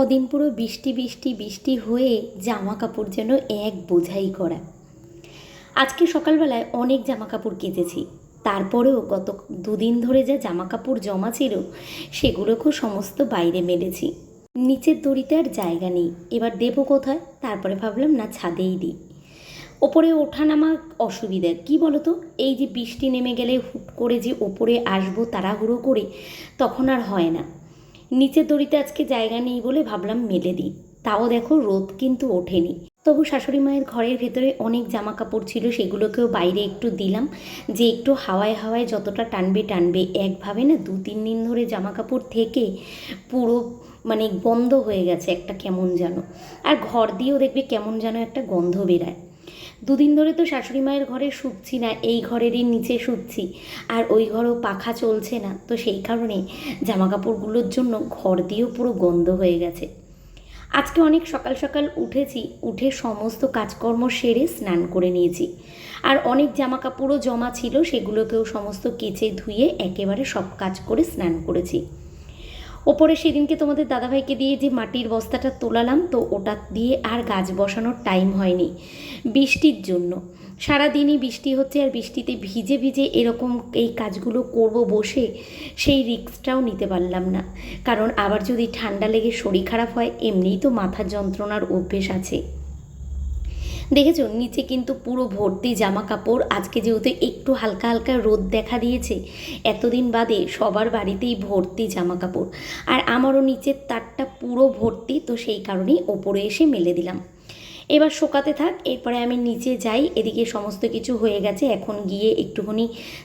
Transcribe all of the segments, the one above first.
কদিন পুরো বৃষ্টি বৃষ্টি বৃষ্টি হয়ে জামা কাপড় যেন এক বোঝাই করা। আজকে সকালবেলায় অনেক জামা কাপড় কেচেছি। তারপরেও গত দুদিন ধরে যা জামা কাপড় জমা ছিল, সেগুলোকেও সমস্ত বাইরে মেলেছি। নিচের দড়িতে আর জায়গা নেই। এবার দেবো কোথায়? তারপরে ভাবলাম, না, ছাদেই দিই। ওপরে ওঠা নামা অসুবিধা। কি বলো তো এই যে বৃষ্টি নেমে গেলে হুট করে যে ওপরে আসব তাড়াহুড়ো করে, তখন আর হয় না। নিচের দড়িতে আজকে জায়গা নেই বলে ভাবলাম মেলে দিই। তাও দেখো রোদ কিন্তু ওঠেনি। তবু শাশুড়ি মায়ের ঘরের ভেতরে অনেক জামা কাপড় ছিল, সেগুলোকেও বাইরে একটু দিলাম যে একটু হাওয়ায় হাওয়ায় যতটা টানবে টানবে। একভাবে না দু, তিন দিন ধরে জামা কাপড় থেকে পুরো মানে বন্ধ হয়ে গেছে একটা কেমন যেন। আর ঘর দিয়েও দেখবে কেমন যেন একটা গন্ধ বেরায়। দুদিন ধরে তো শাশুড়ি মায়ের ঘরে শুচ্ছি না, এই ঘরেরই নিচে শুচ্ছি। আর ওই ঘরেও পাখা চলছে না, তো সেই কারণে জামা কাপড়গুলোর জন্য ঘর দিয়েও পুরো গন্ধ হয়ে গেছে। আজকে অনেক সকাল সকাল উঠেছি, উঠে সমস্ত কাজকর্ম সেরে স্নান করে নিয়েছি। আর অনেক জামা কাপড়ও জমা ছিল, সেগুলোকেও সমস্ত কেচে ধুয়ে একেবারে সব কাজ করে স্নান করেছি। ওপরে সেদিনকে তোমাদের দাদাভাইকে দিয়ে যে মাটির বস্তাটা তোলালাম, তো ওটা দিয়ে আর গাছ বসানোর টাইম হয়নি বৃষ্টির জন্য। সারাদিনই বৃষ্টি হচ্ছে আর বৃষ্টিতে ভিজে ভিজে এরকম এই কাজগুলো করব বসে সেই রিক্সটাও নিতে পারলাম না। কারণ আবার যদি ঠান্ডা লেগে শরীর খারাপ হয়, এমনিই তো মাথার যন্ত্রণার অভ্যেস আছে। দেখেছ? নিচে কিন্তু পুরো ভর্তি জামা কাপড় আজকে যেহেতু একটু হালকা হালকা রোদ দেখা দিয়েছে, এতদিন বাদে সবার বাড়িতেই ভর্তি জামা কাপড় আর আমারও নিচের তারটা পুরো ভর্তি, তো সেই কারণেই ওপরে এসে মেলে দিলাম। এবার শোকাতে থাক এরপরে আমি নিচে যাই এদিকে সমস্ত কিছু হয়ে গেছে এখন গিয়ে একটুখানি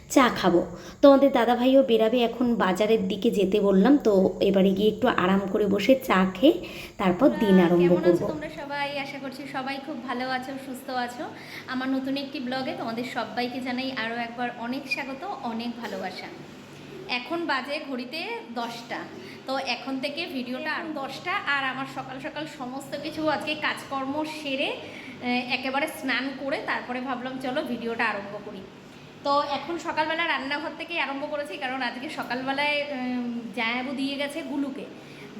চা খাব। তোমাদের দাদাভাইও বেরাবে এখন বাজারের দিকে যেতে বললাম তো এবারে গিয়ে একটু আরাম করে বসে চা খেয়ে তারপর দিন আরম্ভ করব। তোমরা সবাই? আশা করছি সবাই খুব ভালো আছো সুস্থ আছো। আমার নতুন একটি ব্লগে তোমাদের সবাইকে জানাই আরও একবার অনেক স্বাগত অনেক ভালোবাসা। এখন বাজে ঘড়িতে দশটা। তো এখন থেকে ভিডিওটা আর দশটা আর আমার সকাল সকাল সমস্ত কিছু আজকে কাজকর্ম সেরে একেবারে স্নান করে তারপরে ভাবলাম চলো ভিডিওটা আরম্ভ করি। তো এখন সকালবেলা রান্নাঘর থেকেই আরম্ভ করেছি কারণ আজকে সকালবেলায় জায়াবু দিয়ে গেছে গুলুকে।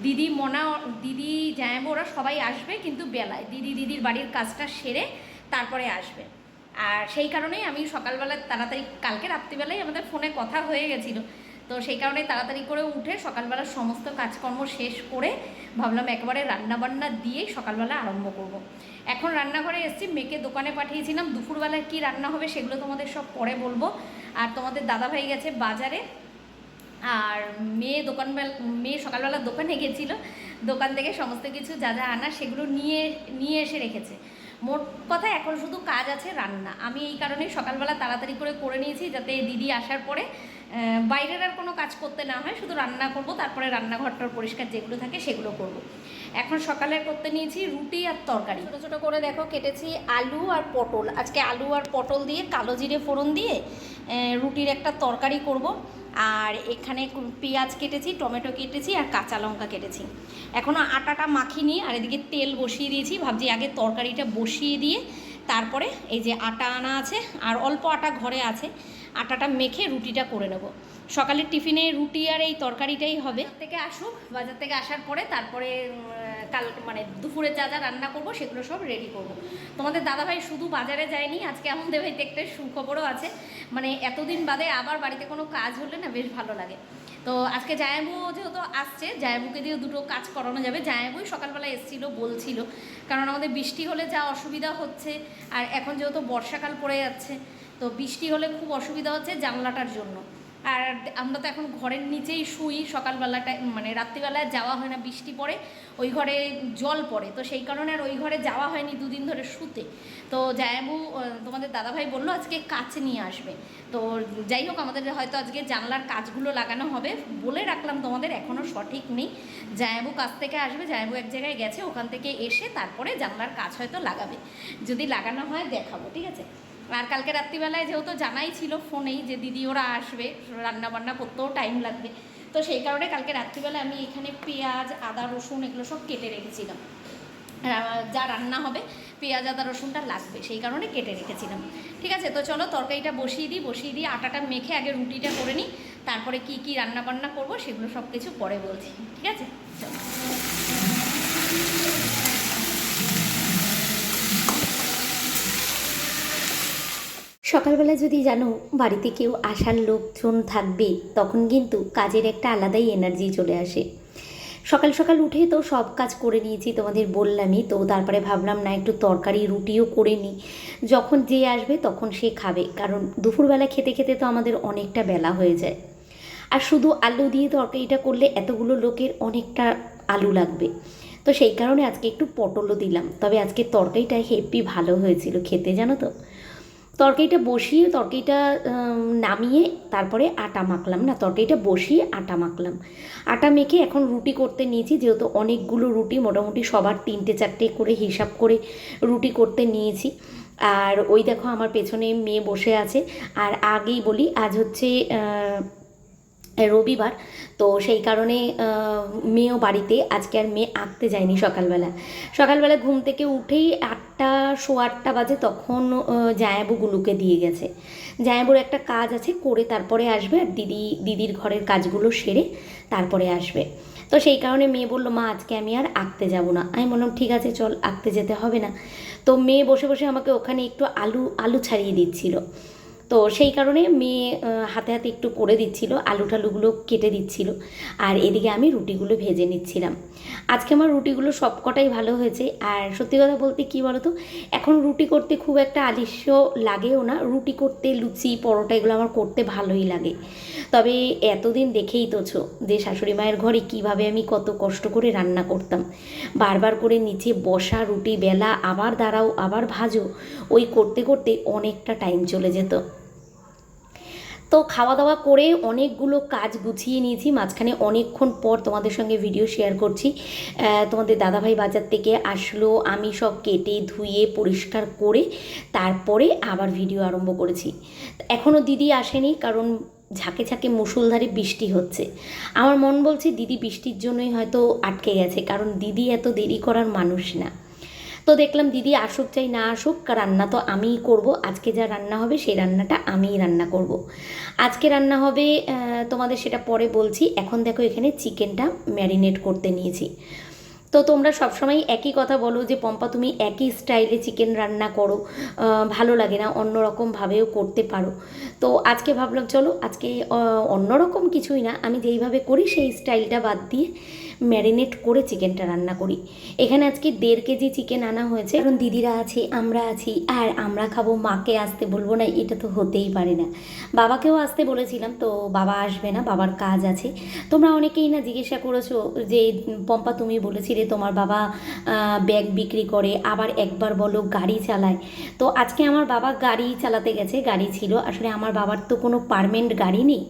দিদি মনা, দিদি জায়াবু ওরা সবাই আসবে কিন্তু বেলায়। দিদি দিদির বাড়ির কাজটা সেরে তারপরে আসবে। আর সেই কারণেই আমি সকালবেলা তাড়াতাড়ি, কালকে রাত্রিবেলায় আমাদের ফোনে কথা হয়ে গেছিল। তো সেই কারণে তাড়াতাড়ি করে উঠে সকালবেলা সমস্ত কাজকর্ম শেষ করে ভাবলাম একেবারে রান্নাবান্না দিয়েই সকালবেলা আরম্ভ করব। এখন রান্নাঘরে এসেছি, মেয়েকে দোকানে পাঠিয়েছিলাম। দুপুরবেলায় কি রান্না হবে সেগুলো তোমাদের সব পরে বলব। আর তোমাদের দাদাভাই গেছে বাজারে। আর মেয়ে দোকান মেয়ে সকালবেলা দোকানে গেছিল। দোকান থেকে সমস্ত কিছু যা যা আনা সেগুলো নিয়ে নিয়ে এসে রেখেছে। মোট কথা এখন শুধু কাজ আছে রান্না। আমি এই কারণে সকালবেলা তাড়াতাড়ি করে করে নিয়েছি যাতে দিদি আসার পরে বাইরের আর কোনো কাজ করতে না হয়, শুধু রান্না করব, তারপরে রান্নাঘরটার পরিষ্কার যেগুলো থাকে সেগুলো করব। এখন সকালে করতে নিয়েছি রুটি আর তরকারি। ছোটো ছোটো করে দেখো, কেটেছি আলু আর পটল। আজকে আলু আর পটল দিয়ে কালো জিরে ফোড়ন দিয়ে রুটির একটা তরকারি করব। আর এখানে পেঁয়াজ কেটেছি, টমেটো কেটেছি আর কাঁচা লঙ্কা কেটেছি। এখনও আটাটা মাখিনি, আর এদিকে তেল বসিয়ে দিয়েছি। ভাবছি আগে তরকারিটা বসিয়ে দিয়ে, তারপরে এই যে আটা আনা আছে, আর অল্প আটা ঘরে আছে আটাটা মেখে রুটিটা করে নেব। সকালের টিফিনে রুটি আর এই তরকারিটাই হবে। থেকে আসুক, বাজার থেকে আসার পরে, তারপরে কাল মানে দুপুরে যা যা রান্না করব সেগুলো সব রেডি করব। তোমাদের দাদাভাই শুধু বাজারে যায়নি, আজকে আমাদের বাড়িতে একটা সুখবরও আছে। মানে এতদিন বাদে আবার বাড়িতে কোনো কাজ হলে না বেশ ভালো লাগে। তো আজকে জায়াবু যেহেতু আসছে, জায়াবুকে দিয়ে দুটো কাজ করানো যাবে। জায়াবুই সকালবেলা এসেছিল, বলছিল, কারণ আমাদের বৃষ্টি হলে যা অসুবিধা হচ্ছে, আর এখন যেহেতু বর্ষাকাল পড়ে যাচ্ছে, তো বৃষ্টি হলে খুব অসুবিধা হচ্ছে জানলাটার জন্য। আর আমরা তো এখন ঘরের নিচেই শুই সকালবেলাটায় মানে রাত্রিবেলায় যাওয়া হয় না, বৃষ্টি পড়ে, ওই ঘরে জল পড়ে, তো সেই কারণে আর ওই ঘরে যাওয়া হয়নি দুদিন ধরে শুতে। তো জায়াবু তোমাদের দাদাভাই বলল আজকে কাছে নিয়ে আসবে। তো যাই হোক, আমাদের হয়তো আজকে জানলার কাজগুলো লাগানো হবে বলে রাখলাম তোমাদের এখনও সঠিক নেই। জায়াবু কাছ থেকে আসবে, জায়াবু এক জায়গায় গেছে, ওখান থেকে এসে তারপরে জানলার কাজ হয়তো লাগাবে। যদি লাগানো হয় দেখাবো, ঠিক আছে? আর কালকে রাত্রিবেলায় যেহেতু জানাই ছিল ফোনেই যে দিদি ওরা আসবে রান্না বান্না করতেও টাইম লাগবে। তো সেই কারণে কালকে রাত্রিবেলা আমি এখানে পেঁয়াজ, আদা, রসুন এগুলো সব কেটে রেখেছিলাম। যা রান্না হবে, পেঁয়াজ, আদা, রসুনটা লাগবে, সেই কারণে কেটে রেখেছিলাম। ঠিক আছে, তো চলো তরকারিটা বসিয়ে দিই বসিয়ে দিই আটাটা মেখে আগে রুটিটা করে নিই, তারপরে কি কি রান্না বান্না করব সেগুলো সব কিছু পরে বলছি। ঠিক আছে? চলো। সকালবেলা যদি জানো, বাড়িতে কেউ আসার লোকজন থাকবে, তখন কিন্তু কাজের একটা আলাদাই এনার্জি চলে আসে। সকাল সকাল উঠে তো সব কাজ করে নিয়েছি তোমাদের বললামই, তো তারপরে ভাবলাম না একটু তরকারি, রুটিও করে নিই। যখন যে আসবে তখন সে খাবে, কারণ দুপুরবেলা খেতে খেতে তো আমাদের অনেকটা বেলা হয়ে যায়। আর শুধু আলু দিয়ে তরকারিটা করলে এতগুলো লোকের অনেকটা আলু লাগবে। তো সেই কারণে আজকে একটু পটলও দিলাম, তবে আজকে তরকারিটা হেপি ভালো হয়েছিল, খেতে জানো তো? তরকারিটা বসিয়ে, তরকারিটা নামিয়ে তারপরে আটা মাখলাম। না, তরকারিটা বসিয়ে আটা মাখলাম। আটা মেখে এখন রুটি করতে নিয়েছি, যেহেতু অনেকগুলো রুটি মোটামুটি সবার তিনটে, চারটে করে হিসাব করে রুটি করতে নিয়েছি। আর ওই দেখো আমার পেছনে মেয়ে বসে আছে। আর আগেই বলি, আজ হচ্ছে রবিবার। তো সেই কারণে মেয়েও বাড়িতে। আজকে আর মেয়ে আঁকতে যায়নি সকালবেলা। সকালবেলা ঘুম থেকে উঠেই আটটা শো আটটা বাজে তখন আহ, জায়াবুগুলোকে দিয়ে গেছে। জায়াবুর একটা কাজ আছে করে তারপরে আসবে আর দিদি দিদির ঘরের কাজগুলো সেরে তারপরে আসবে। তো সেই কারণে মেয়ে বলল মা আজকে আমি আর আঁকতে যাব না। আমি বললাম ঠিক আছে চল আঁকতে যেতে হবে না। তো মেয়ে বসে বসে আমাকে ওখানে একটু আলু আলু ছাড়িয়ে দিচ্ছিল। তো সেই কারণে মেয়ে হাতে হাতে একটু করে দিচ্ছিল, আলু টালুগুলো কেটে দিচ্ছিল আর এদিকে আমি রুটিগুলো ভেজে নিচ্ছিলাম। আজকে আমার রুটিগুলো সবকটাই ভালো হয়েছে আর সত্যি কথা বলতে কি বলতো, এখন রুটি করতে খুব একটা আলিস্য লাগেও না, রুটি করতে লুচি, পরোটা এগুলো আমার করতে ভালোই লাগে। তবে এতদিন দেখেই তোছো যে শাশুড়ি মায়ের ঘরে কীভাবে আমি কত কষ্ট করে রান্না করতাম। বারবার করে নিচে বসা, রুটি বেলা, আবার দাঁড়াও, আবার ভাজো, ওই করতে করতে অনেকটা টাইম চলে যেত। তো খাওয়া দাওয়া করে অনেকগুলো কাজ গুছিয়ে নিয়েছি। মাঝখানে অনেকক্ষণ পর তোমাদের সঙ্গে ভিডিও শেয়ার করছি। তোমাদের দাদাভাই বাজার থেকে আসলো। আমি সব কেটে, ধুয়ে, পরিষ্কার করে তারপরে আবার ভিডিও আরম্ভ করেছি। এখনও দিদি আসেনি কারণ ঝাঁকে ঝাঁকে মুষলধারে বৃষ্টি হচ্ছে। আমার মন বলছে, দিদি বৃষ্টির জন্যই হয়তো আটকে গেছে কারণ দিদি এত দেরি করার মানুষ না। তো দেখলাম দিদি আসুক চাই, না আসুক রান্না তো আমিই করব। আজকে যা রান্না হবে সেই রান্নাটা আমিই রান্না করব। আজকে রান্না হবে তোমাদের সেটা পরে বলছি। এখন দেখো এখানে চিকেনটা ম্যারিনেট করতে নিয়েছি। তো তোমরা সবসময় একই কথা বলো যে, পম্পা, তুমি একই স্টাইলে চিকেন রান্না করো। ভালো লাগে না অন্যরকমভাবেও করতে পারো। তো আজকে ভাবলাম, চলো আজকে অন্যরকম কিছুই না। আমি যেইভাবে করি সেই স্টাইলটা বাদ দিয়ে ম্যারিনেট করে চিকেনটা রান্না করি। এখানে আজকে দেড় কেজি চিকেন আনা হয়েছে। কারণ দিদিরা আছে, আমরা আছি, আর আমরা খাব মাকে আসতে বলব না, এটা তো হতেই পারে না। বাবাকেও আসতে বলেছিলাম, তো বাবা আসবে না, বাবার কাজ আছে। তোমরা অনেকেই না জিজ্ঞাসা করেছ যে, পম্পা তুমি বলেছিলে তোমার বাবা ব্যাগ বিক্রি করে, আবার একবার বলো গাড়ি চালায়। তো আজকে আমার বাবা গাড়ি চালাতে গেছে, গাড়ি ছিল। আসলে আমার বাবার তো কোনো পারমেন্ট গাড়ি নেই।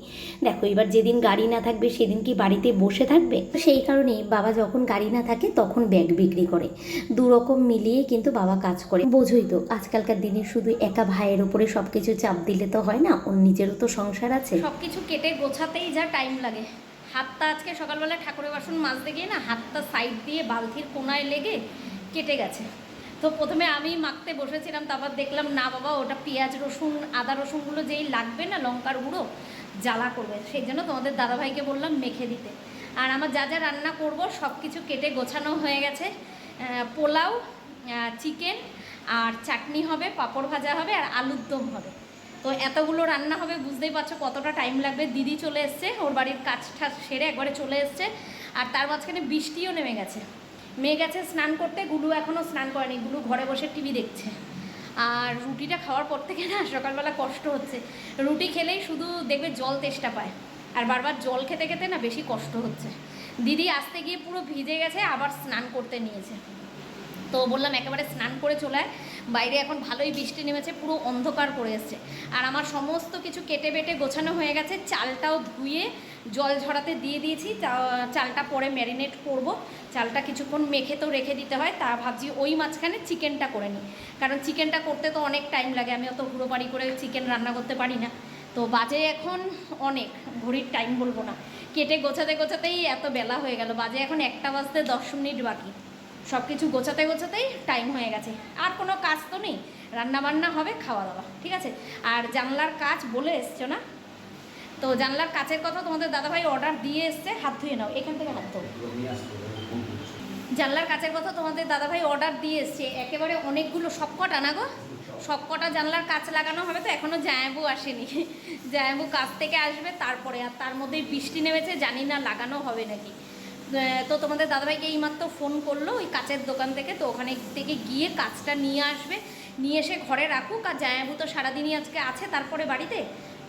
দেখো, এবার যেদিন গাড়ি না থাকবে, সেদিন কি বাড়িতে বসে থাকবে? সেই কারণে বাবা যখন গাড়ি না থাকে তখন ব্যাগ বিক্রি করে। দু রকম মিলিয়ে কিন্তু বাবা কাজ করে। বোঝোই তো, আজকালকার দিনে শুধু একা ভাইয়ের উপরে সব কিছু চাপ দিলে তো হয় না, ওর নিজেরও তো সংসার আছে। সব কিছু কেটে গোছাতেই যা টাইম লাগে। হাতটা আজকে সকালবেলা ঠাকুরের বাসন মাজতে গিয়ে না হাতটা সাইড দিয়ে বালতির কোনায় লেগে কেটে গেছে। তো প্রথমে আমি মাখতে বসেছিলাম, তারপর দেখলাম, না বাবা, ওটা পেঁয়াজ রসুন, আদা রসুনগুলো যেই লাগবে না লঙ্কার গুঁড়ো, জ্বালা করবে। সেই জন্য তোমাদের দাদাভাইকে বললাম, মেখে দিতে। আর আমার যা যা রান্না করব সব কিছু কেটে গোছানো হয়ে গেছে। পোলাও চিকেন, আর চাটনি হবে, পাঁপড় ভাজা হবে, আর আলুর দম হবে। তো এতগুলো রান্না হবে, বুঝতেই পারছ কতটা টাইম লাগবে। দিদি চলে এসছে, ওর বাড়ির কাজ ঠাজ সেরে একবারে চলে এসছে। আর তার মাঝখানে বৃষ্টিও নেমে গেছে। মেয়ে গেছে স্নান করতে, গুলু এখনও স্নান করেনি, গুলু ঘরে বসে টিভি দেখছে। আর রুটিটা খাওয়ার পর থেকে না, সকালবেলা কষ্ট হচ্ছে। রুটি খেলেই শুধু দেখবে জল তেষ্টা পায়। আর বারবার জল খেতে খেতে না বেশি কষ্ট হচ্ছে। দিদি আসতে গিয়ে পুরো ভিজে গেছে, আবার স্নান করতে নিয়েছে। তো বললাম একেবারে স্নান করে চলে বাইরে এখন ভালোই বৃষ্টি নেমেছে, পুরো অন্ধকার করে এসছে। আর আমার সমস্ত কিছু কেটে বেটে গোছানো হয়ে গেছে, চালটাও ধুয়ে জল ঝরাতে দিয়ে দিয়েছি। চালটা পরে ম্যারিনেট করব। চালটা কিছুক্ষণ মেখে তো রেখে দিতে হয়, তা ভাবছি ওই মাঝখানে চিকেনটা করে নিই। কারণ চিকেনটা করতে তো অনেক টাইম লাগে, আমি অত হুড়ো বাড়ি করে চিকেন রান্না করতে পারি না। তো বাজে এখন অনেক, ঘড়ির টাইম বলব না। কেটে গোছাতে গোছাতেই এত বেলা হয়ে গেল, বাজে এখন একটা বাজতে দশ মিনিট বাকি। সব কিছু গোছাতে গোছাতেই টাইম হয়ে গেছে। আর কোনো কাজ তো নেই রান্না বান্না হবে খাওয়া দাওয়া ঠিক আছে? আর জানলার কাজ বলে এসছো না? তো জানলার কাছের কথা তোমাদের দাদাভাই অর্ডার দিয়ে এসছে, হাত ধুয়ে নাও, এখান থেকে হাত ধো জানলার কাছের কথা তোমাদের দাদাভাই অর্ডার দিয়ে এসছে, একেবারে অনেকগুলো সবকট না গো? সব কটা জানলার কাচ লাগানো হবে তো এখনও জায়াবু আসেনি। জায়াবু কাছ থেকে আসবে, তারপরে আর তার মধ্যেই বৃষ্টি নেমেছে, জানি না লাগানো হবে নাকি। তো তোমাদের দাদাভাইকে এইমাত্র ফোন করল, ওই কাচের দোকান থেকে, তো ওখানে থেকে গিয়ে কাজটা নিয়ে আসবে। নিয়ে এসে ঘরে রাখুক, আর জায়াবু তো সারাদিনই আজকে আছে, তারপরে বাড়িতে,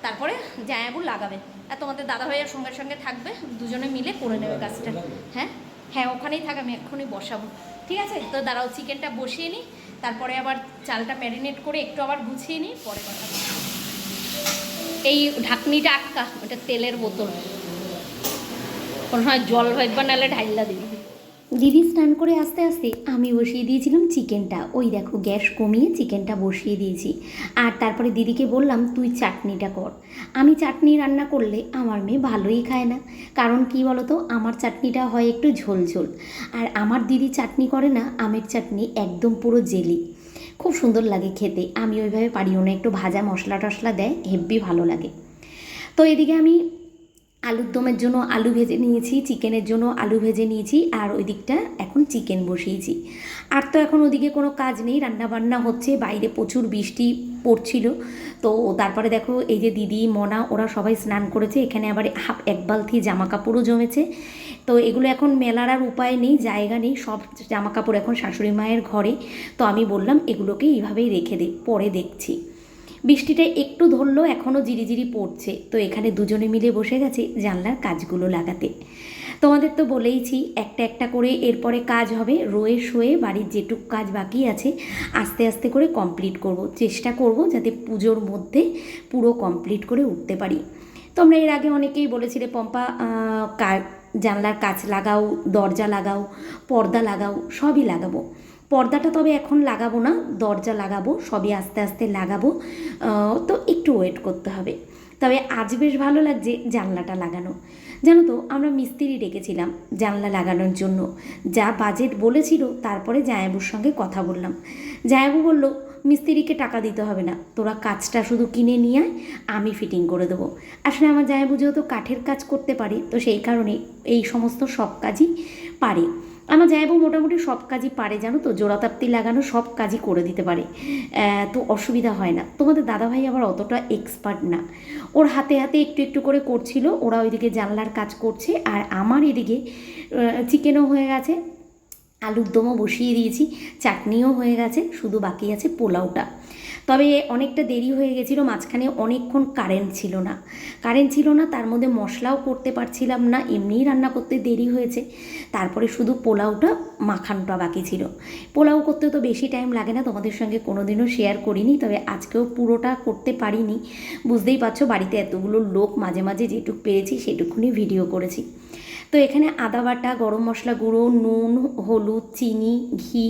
তারপরে জায়াবু লাগাবে। আর তোমাদের দাদাভাইয়ের সঙ্গে সঙ্গে থাকবে, দুজনে মিলে করে নেবে কাজটা হ্যাঁ? হ্যাঁ ওখানেই থাক, আমি এক্ষুনি বসাবো। ঠিক আছে? তো দাঁড়াও চিকেনটা বসিয়ে নিই তারপরে আবার চালটা ম্যারিনেট করে একটু আবার গুছিয়ে নিই পরে কথা এই ঢাকনিটা আটকা, ওটা তেলের বোতল। কোনো হয় জল ভাইবা নাহলে ঢাইলা দিবি। দিদি স্নান করে আস্তে আস্তে আমি বসিয়ে দিয়েছিলাম চিকেনটা। ওই দেখো, গ্যাস কমিয়ে চিকেনটা বসিয়ে দিয়েছি। আর তারপরে দিদিকে বললাম, তুই চাটনিটা কর। আমি চাটনি রান্না করলে আমার মেয়ে ভালোই খায় না। কারণ কি বলতো, আমার চাটনিটা হয় একটু ঝোল ঝোল আর আমার দিদি চাটনি করে না, আমের চাটনি একদম পুরো জেলি। খুব সুন্দর লাগে খেতে। আমি ওইভাবে পারিও না, একটু ভাজা মশলা টশলা দেয়, হেব্বি ভালো লাগে। তো এদিকে আমি আলুর দমের জন্য আলু ভেজে নিয়েছি, চিকেনের জন্য আলু ভেজে নিয়েছি, আর ওই দিকটা এখন চিকেন বসিয়েছি। আর তো এখন ওদিকে কোনো কাজ নেই রান্না বান্না হচ্ছে, বাইরে প্রচুর বৃষ্টি পড়ছিল। তো তারপরে দেখো, এই যে দিদি, মনা, ওরা সবাই স্নান করেছে, এখানে আবার হাফ এক বালতি জামা কাপড়ও জমেছে। তো এগুলো এখন মেলার আর উপায় নেই, জায়গা নেই, সব জামা কাপড় এখন শাশুড়ি মায়ের ঘরে। তো আমি বললাম, এগুলোকে এইভাবেই রেখে দে, পরে দেখছি। বৃষ্টিটা একটু ধরলো এখনও জিরিজিরি পড়ছে। তো এখানে দুজনে মিলে বসে গেছে জানলার কাজগুলো লাগাতে। তোমাদের তো বলেইছি, একটা একটা করে এরপরে কাজ হবে। রয়ে শোয়ে বাড়ির যেটুক কাজ বাকি আছে, আস্তে আস্তে করে কমপ্লিট করব। চেষ্টা করব যাতে পুজোর মধ্যে পুরো কমপ্লিট করে উঠতে পারি। তোমরা এর আগে অনেকেই বলেছিলে, পম্পা জানলার কাজ লাগাও, দরজা লাগাও, পর্দা লাগাও, সবই লাগাবো। পর্দাটা তবে এখন লাগাবো না, দরজা লাগাবো, সবই আস্তে আস্তে লাগাবো। তো একটু ওয়েট করতে হবে। তবে আজ বেশ ভালো লাগছে জানলাটা লাগানো। জানো তো, আমরা মিস্ত্রি ডেকেছিলাম জানলা লাগানোর জন্য। যা বাজেট বলেছিল, তারপরে জায়াবুর সঙ্গে কথা বললাম। জায়াবু বলল, মিস্ত্রিকে টাকা দিতে হবে না, তোরা কাজটা শুধু কিনে নিয়ে আয়, আমি ফিটিং করে দেবো। আসলে আমার জায়াবু যেহেতু কাঠের কাজ করতে পারে, তো সেই কারণে এই সমস্ত সব কাজই পারে। আমার জায়াবু মোটামুটি সব কাজই পারে, জানো তো? জোড়াতাপ্তি লাগানো সব কাজই করে দিতে পারে। তো অসুবিধা হয় না। তোমাদের দাদাভাই আবার অতটা এক্সপার্ট না। ওর হাতে হাতে একটু একটু করে করছিল, ওরা ওইদিকে জানলার কাজ করছে, আর আমার এদিকে চিকেনও হয়ে গেছে, আলুর দমও বসিয়ে দিয়েছি, চাটনিও হয়ে গেছে, শুধু বাকি আছে পোলাওটা। তবে অনেকটা দেরি হয়ে গেছিল, মাঝখানে অনেকক্ষণ কারেন্ট ছিল না। কারেন্ট ছিল না, তার মধ্যে মশলাও করতে পারছিলাম না, এমনিই রান্না করতে দেরি হয়েছে। তারপরে শুধু পোলাওটা মাখানটা বাকি ছিল। পোলাও করতে তো বেশি টাইম লাগে না, তোমাদের সঙ্গে কোনোদিনও শেয়ার করিনি, তবে আজকেও পুরোটা করতে পারিনি। বুঝতেই পারছ, বাড়িতে এতগুলো লোক মাঝে মাঝে যেটুক পেরেছি, সেটুকুনি ভিডিও করেছি। তো এখানে আদা বাটা, গরম মশলা গুঁড়ো, নুন, হলুদ, চিনি, ঘি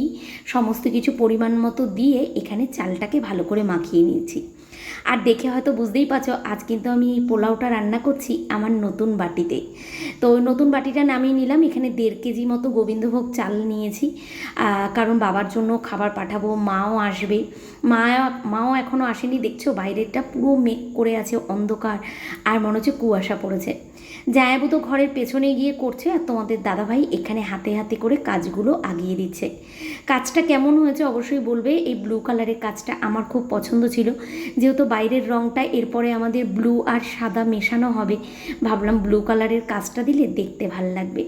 সমস্ত কিছু পরিমাণ মতো দিয়ে এখানে চালটাকে ভালো করে মাখিয়ে নিয়েছি। আর দেখে হয়তো বুঝতেই পারছ, আজ কিন্তু আমি এই পোলাওটা রান্না করছি আমার নতুন বাটিতে। তো নতুন বাটিটা নামিয়ে নিলাম, এখানে দেড় কেজি মতো গোবিন্দভোগ চাল নিয়েছি। কারণ বাবার জন্য খাবার পাঠাবো, মাও আসবে। মা, মাও এখনও আসেনি, দেখছ বাইরেরটা পুরো মেঘ করে আছে অন্ধকার, আর মনে হচ্ছে কুয়াশা পড়েছে। জায়াবু তো ঘরের পেছনে গিয়ে করছে আর তোমাদের দাদাভাই এখানে হাতে হাতে করে কাজগুলো আগিয়ে দিচ্ছে। কাজটা কেমন হয়েছে অবশ্যই বলবে। এই ব্লু কালারের কাজটা আমার খুব পছন্দ ছিল। যেহেতু বাইরের রঙটা এরপরে আমাদের ব্লু আর সাদা মেশানো হবে, ভাবলাম ব্লু কালারের কাজটা দিলে দেখতে ভালো লাগবে।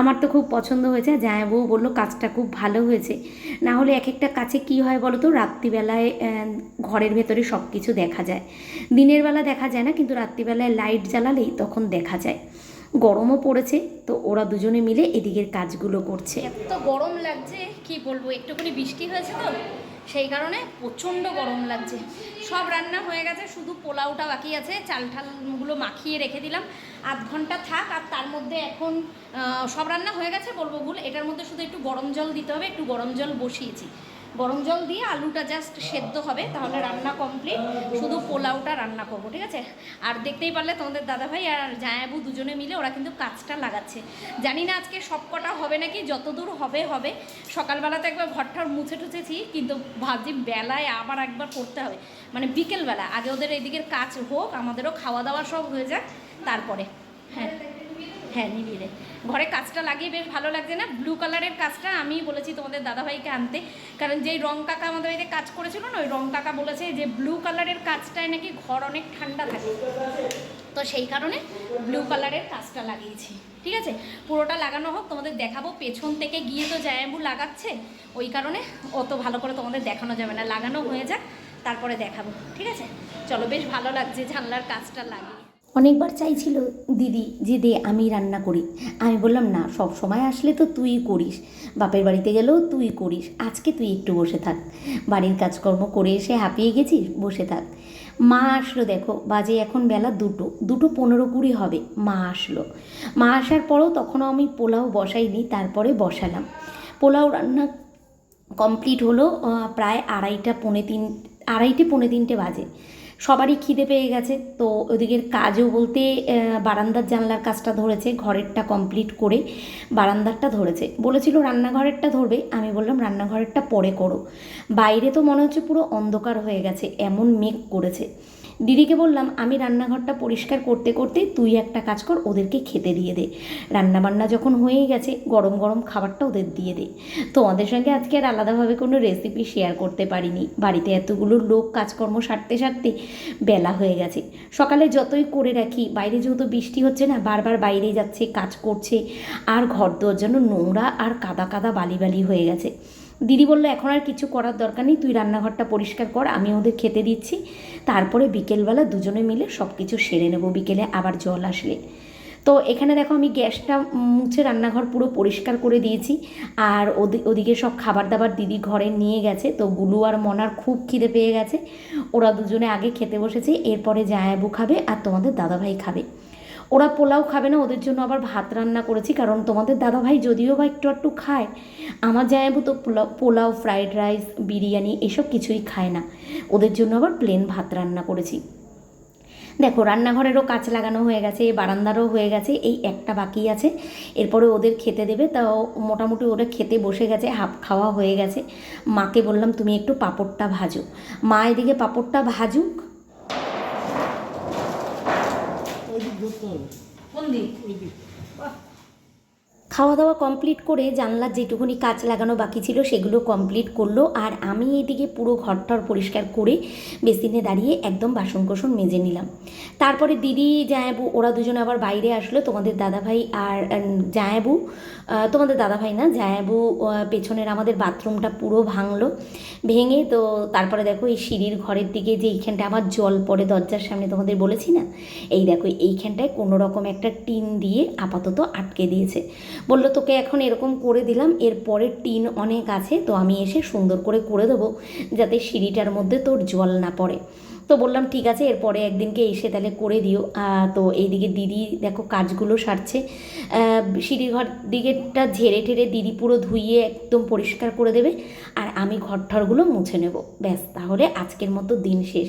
আমার তো খুব পছন্দ হয়েছে জায়াবু বলল কাজটা খুব ভালো হয়েছে। না হলে এক একটা কাছে কি হয় বলো তো রাত্রিবেলায় ঘরের ভেতরে সব কিছু দেখা যায়। দিনের বেলা দেখা যায় না, কিন্তু রাত্রিবেলায় লাইট জ্বালালেই তখন দেখা যায়। গরমও পড়েছে, তো ওরা দুজনে মিলে এদিকের কাজগুলো করছে। এত গরম লাগছে, কি বলব, একটুখানি বৃষ্টি হয়েছে তো, সেই কারণে প্রচণ্ড গরম লাগছে। সব রান্না হয়ে গেছে, শুধু পোলাওটা বাকি আছে চাল ঠালগুলো মাখিয়ে রেখে দিলাম। আধ ঘণ্টা থাক, আর তার মধ্যে এখন সব রান্না হয়ে গেছে, বলব ভুল, এটার মধ্যে শুধু একটু গরম জল দিতে হবে, একটু গরম জল বসিয়েছি। গরম জল দিয়ে আলুটা জাস্ট সেদ্ধ হবে, তাহলে রান্না কমপ্লিট শুধু পোলাওটা রান্না করব, ঠিক আছে? আর দেখতেই পারলে তোমাদের দাদাভাই আর জায়াবু দুজনে মিলে ওরা কিন্তু কাজটা লাগাচ্ছে। জানি না আজকে সব কটা হবে নাকি, যতদূর হবে হবে। সকালবেলা তো একবার ঘরটার মুছে টুছেছি, কিন্তু ভাবছি বেলায় আবার একবার করতে হবে। মানে বিকেলবেলা, আগে ওদের এদিকের কাজ হোক, আমাদেরও খাওয়া দাওয়া সব হয়ে যাক, তারপরে। হ্যাঁ হ্যাঁ নিবিয়ে দে। ঘরে কাজটা লাগিয়ে বেশ ভালো লাগছে না? ব্লু কালারের কাজটা আমি বলেছি তোমাদের দাদাভাইকে আনতে। কারণ যেই রং কাকা আমাদের বাড়িতে কাজ করেছিল না, ওই রং কাকা বলেছে যে ব্লু কালারের কাজটায় নাকি ঘর অনেক ঠান্ডা থাকে। তো সেই কারণে ব্লু কালারের কাজটা লাগিয়েছি। ঠিক আছে? পুরোটা লাগানো হোক, তোমাদের দেখাবো। পেছন থেকে গিয়ে তো জায়াবু লাগাচ্ছে, ওই কারণে অত ভালো করে তোমাদের দেখানো যাবে না। লাগানো হয়ে যাক, তারপরে দেখাবো। ঠিক আছে? চলো, বেশ ভালো লাগছে জানলার কাজটা লাগিয়ে। অনেকবার চাইছিল, দিদি, যে দে, আমি রান্না করি। আমি বললাম, না, সব সময় আসলে তো তুই করিস। বাপের বাড়িতে গেলেও তুই করিস। আজকে তুই একটু বসে থাক। বাড়ির কাজকর্ম করে এসে হাঁপিয়ে গেছিস? বসে থাক। মা আসলো, দেখো, বাজে এখন বেলা দুটো। দুটো পনেরো কুড়ি হবে। মা আসলো। মা আসার পরেও তখনও আমি পোলাও বসাইনি, তারপরে বসালাম। পোলাও রান্না কমপ্লিট হলো প্রায় আড়াইটা পৌনে তিন, আড়াইটে পৌনে তিনটে বাজে। সবারই খিদে পেয়ে গেছে। তো ওদিকের কাজও বলতে বারান্দার জানলার কাজটা ধরেছে, ঘরেরটা কমপ্লিট করে বারান্দারটা ধরেছে। বলেছিল, রান্নাঘরেরটা ধরবে। আমি বললাম, রান্নাঘরেরটা পরে করো। বাইরে তো মনে হচ্ছে পুরো অন্ধকার হয়ে গেছে, এমন মেঘ করেছে। দিদিকে বললাম, আমি রান্নাঘরটা পরিষ্কার করতে করতে তুই একটা কাজ কর, ওদেরকে খেতে দিয়ে দে। রান্নাবান্না যখন হয়েই গেছে, গরম গরম খাবারটা ওদের দিয়ে দে। তোমাদের সঙ্গে আজকে আর আলাদাভাবে কোনো রেসিপি শেয়ার করতে পারিনি। বাড়িতে এতগুলো লোক কাজকর্ম সারতে সারতে বেলা হয়ে গেছে। সকালে যতই করে রাখি, বাইরে যেহেতু বৃষ্টি হচ্ছে না, বারবার বাইরে যাচ্ছে, কাজ করছে, আর ঘর দোয়ার জন্য নোংরা আর কাদা কাদা বালি বালি হয়ে গেছে। দিদি বলল, এখন আর কিছু করার দরকার নেই, তুই রান্নাঘরটা পরিষ্কার কর, আমি ওদের খেতে দিচ্ছি। তারপরে বিকেলবেলা দুজনে মিলে সব কিছু সেরে নেব, বিকেলে আবার জল আসলে। তো এখানে দেখো আমি গ্যাসটা মুছে রান্নাঘর পুরো পরিষ্কার করে দিয়েছি, আর ওদি- ওদিকে সব খাবার দাবার দিদি ঘরে নিয়ে গেছে, তো গুলু আর মনার খুব খিদে পেয়ে গেছে। ওরা দুজনে আগে খেতে বসেছে, এরপরে জায়াবু খাবে আর তোমাদের দাদাভাই খাবে। ওরা পোলাও খাবে না, ওদের জন্য আবার ভাত রান্না করেছি। কারণ তোমাদের দাদাভাই যদিও বা একটু একটু খায়, আমার জায়াবু তো পোলাও পোলাও, ফ্রাইড রাইস, বিরিয়ানি এসব কিছুই খায় না। ওদের জন্য আবার প্লেন ভাত রান্না করেছি। দেখো, রান্নাঘরেরও কাজ লাগানো হয়ে গেছে, বারান্দারও হয়ে গেছে, এই একটা বাকি আছে। এরপরে ওদের খেতে দেবে, তাও মোটামুটি ওরা খেতে বসে গেছে, হাফ খাওয়া হয়ে গেছে। মাকে বললাম, তুমি একটু পাঁপড়টা ভাজো। মা এদিকে পাঁপড়টা ভাজুক ওইদিক ধরতে হবে কোন দিক ওইদিক খাওয়া দাওয়া কমপ্লিট করে জানলার যেটুকুনি কাজ লাগানো বাকি ছিল সেগুলো কমপ্লিট করল আর আমি এদিকে পুরো ঘরটার পরিষ্কার করে বেসিনে দাঁড়িয়ে একদম বাসন কোসন মেজে নিলাম। তারপরে দিদি জায়াবু ওরা দুজনে আবার বাইরে আসলো, তোমাদের দাদাভাই আর জায়াবু তোমাদের দাদাভাই না জায়াবু পেছনের আমাদের বাথরুমটা পুরো ভাঙলো, ভেঙে তো তারপরে দেখো এই সিঁড়ির ঘরের দিকে যে এইখানটা আমার জল পড়ে দরজার সামনে তোমাদের বলেছি না? এই দেখো এইখানটায় কোনো রকম একটা টিন দিয়ে আপাতত আটকে দিয়েছে। বলল, তোকে এখন এরকম করে দিলাম এরপরে টিন অনেক আছে, তো আমি এসে সুন্দর করে করে দেবো, যাতে সিঁড়িটার মধ্যে তোর জল না পড়ে। তো বললাম, ঠিক আছে, এরপরে একদিনকে এসে তাহলে করে দিও। তো এইদিকে দিদি, দেখো কাজগুলো সারছে। সিঁড়িঘর দিকেটা ঝেড়ে ঠেড়ে দিদি পুরো ধুইয়ে একদম পরিষ্কার করে দেবে আর আমি ঘর ঠরগুলো মুছে নেব। ব্যাস, তাহলে আজকের মতো দিন শেষ।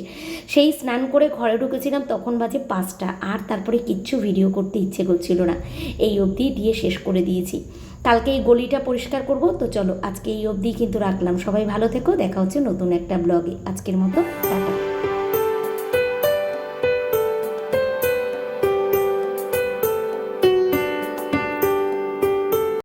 সেই স্নান করে ঘরে ঢুকেছিলাম, তখন বাজে পাঁচটা। আর তারপরে কিচ্ছু ভিডিও করতে ইচ্ছে করছিল না। এই অবধি দিয়ে শেষ করে দিয়েছি। কালকে এই গলিটা পরিষ্কার করব, তো চলো আজকে এই অবধি কিন্তু রাখলাম। সবাই ভালো থেকো, দেখা হচ্ছে নতুন একটা ব্লগে। আজকের মতো, টাটা।